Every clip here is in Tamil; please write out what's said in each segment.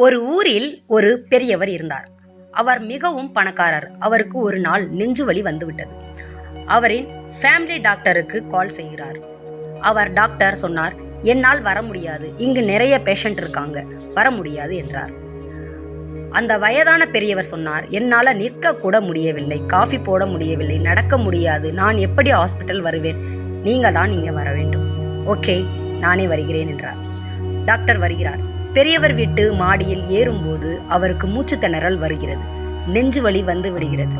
ஒரு ஊரில் ஒரு பெரியவர் இருந்தார். அவர் மிகவும் பணக்காரர். அவருக்கு ஒரு நாள் நெஞ்சுவலி வந்துவிட்டது. அவரின் ஃபேமிலி டாக்டருக்கு கால் செய்கிறார். அவர் டாக்டர் சொன்னார் என்னால் வர முடியாது. இங்கு நிறைய பேஷண்ட் இருக்காங்க. வர முடியாது என்றார். அந்த வயதான பெரியவர் சொன்னார் என்னால் நிற்க கூட முடியவில்லை. காஃபி போட முடியவில்லை. நடக்க முடியாது. நான் எப்படி ஹாஸ்பிட்டல் வருவேன்? நீங்கள் தான் இங்கே வர வேண்டும். ஓகே நானே வருகிறேன் என்றார். டாக்டர் வருகிறார். பெரியவர் வீட்டு மாடியில் ஏறும்போது அவருக்கு மூச்சு திணறல் வருகிறது. நெஞ்சு வலி வந்து விடுகிறது.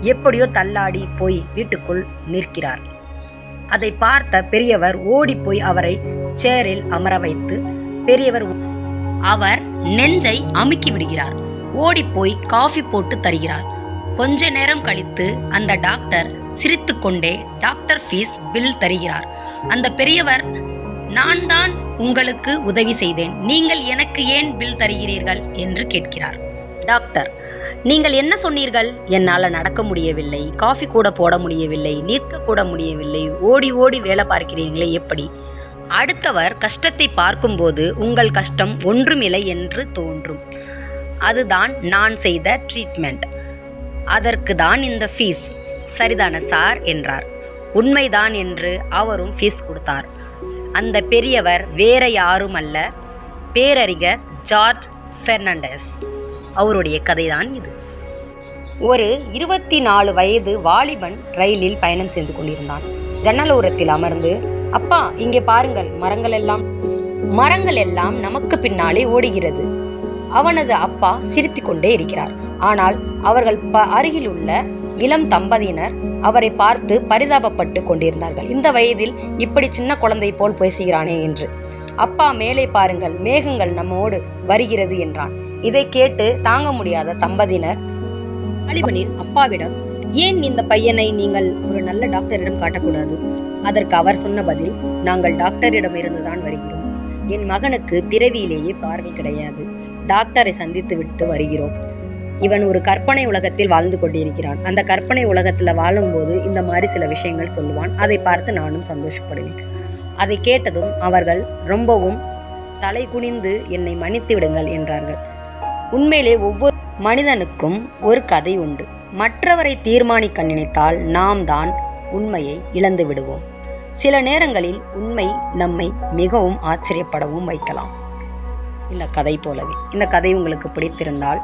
எப்படியோ தள்ளாடி போய் வீட்டுக்குள் நிற்கிறார். அதை பார்த்த பெரியவர் ஓடி போய் அவரை சேரில் அமர வைத்து பெரியவர் அவர் நெஞ்சை அமுக்கி விடுகிறார். ஓடிப்போய் காஃபி போட்டு தருகிறார். கொஞ்ச நேரம் கழித்து அந்த டாக்டர் சிரித்துக்கொண்டே டாக்டர் ஃபீஸ் பில் தருகிறார். அந்த பெரியவர் நான் தான் உங்களுக்கு உதவி செய்தேன். நீங்கள் எனக்கு ஏன் பில் தருகிறீர்கள்? என்று கேட்கிறார். டாக்டர் நீங்கள் என்ன சொன்னீர்கள்? என்னால் நடக்க முடியவில்லை. காஃபி கூட போட முடியவில்லை. நிற்க கூட முடியவில்லை. ஓடி ஓடி வேலை பார்க்கிறீர்களே எப்படி? அடுத்தவர் கஷ்டத்தை பார்க்கும்போது உங்கள் கஷ்டம் ஒன்றுமில்லை என்று தோன்றும். அதுதான் நான் செய்த ட்ரீட்மெண்ட் அதற்கு தான் இந்த ஃபீஸ் சரிதான சார் என்றார். உண்மைதான் என்று அவரும் ஃபீஸ் கொடுத்தார். அந்த பெரியவர் வேற யாரும் அல்ல பேரறிஞர் ஜார்ஜ் பெர்னாண்டஸ். அவருடைய கதைதான் இது. ஒரு இருபத்தி நாலு வயது வாலிபன் ரயிலில் பயணம் செய்து கொண்டிருந்தான். ஜன்னலோரத்தில் அமர்ந்து அப்பா இங்கே பாருங்கள் மரங்கள் எல்லாம். மரங்கள் எல்லாம் நமக்கு பின்னாலே ஓடுகிறது. அவனது அப்பா சிரித்து கொண்டே இருக்கிறார். ஆனால் அவர்கள் ப அருகில் உள்ள இளம் தம்பதியினர் அவரை பார்த்து பரிதாபப்பட்டு கொண்டிருந்தார்கள். இந்த வயதில் இப்படி சின்ன குழந்தை போல் பேசுகிறானே என்று. அப்பா மேலே பாருங்கள் மேகங்கள் நம்மோடு வருகிறது என்றான். இதை கேட்டு தாங்க முடியாத தம்பதியினர் வாலிபனின் அப்பாவிடம் ஏன் இந்த பையனை நீங்கள் ஒரு நல்ல டாக்டரிடம் காட்டக்கூடாது? அதற்கு அவர் சொன்ன பதில் நாங்கள் டாக்டரிடம் இருந்துதான் வருகிறோம். என் மகனுக்கு பிறவியிலேயே பார்வை கிடையாது. டாக்டரை சந்தித்து விட்டு வருகிறோம். இவன் ஒரு கற்பனை உலகத்தில் வாழ்ந்து கொண்டிருக்கிறான். அந்த கற்பனை உலகத்தில் வாழும்போது இந்த மாதிரி சில விஷயங்கள் சொல்லுவான். அதை பார்த்து நானும் சந்தோஷப்படுவேன். அதை கேட்டதும் அவர்கள் ரொம்பவும் தலை குனிந்து என்னை மன்னித்து விடுங்கள் என்றார்கள். உண்மையிலே ஒவ்வொரு மனிதனுக்கும் ஒரு கதை உண்டு. மற்றவரை தீர்மானிக்க நினைத்தால் நாம் தான் உண்மையை இழந்து விடுவோம். சில நேரங்களில் உண்மை நம்மை மிகவும் ஆச்சரியப்படவும் வைக்கலாம். இந்த கதை போலவே. இந்த கதை உங்களுக்கு பிடித்திருந்தால்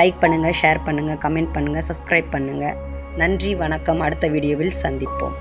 லைக் பண்ணுங்கள் ஷேர் பண்ணுங்கள் கமெண்ட் பண்ணுங்கள் சப்ஸ்கிரைப் பண்ணுங்கள் நன்றி வணக்கம். அடுத்த வீடியோவில் சந்திப்போம்.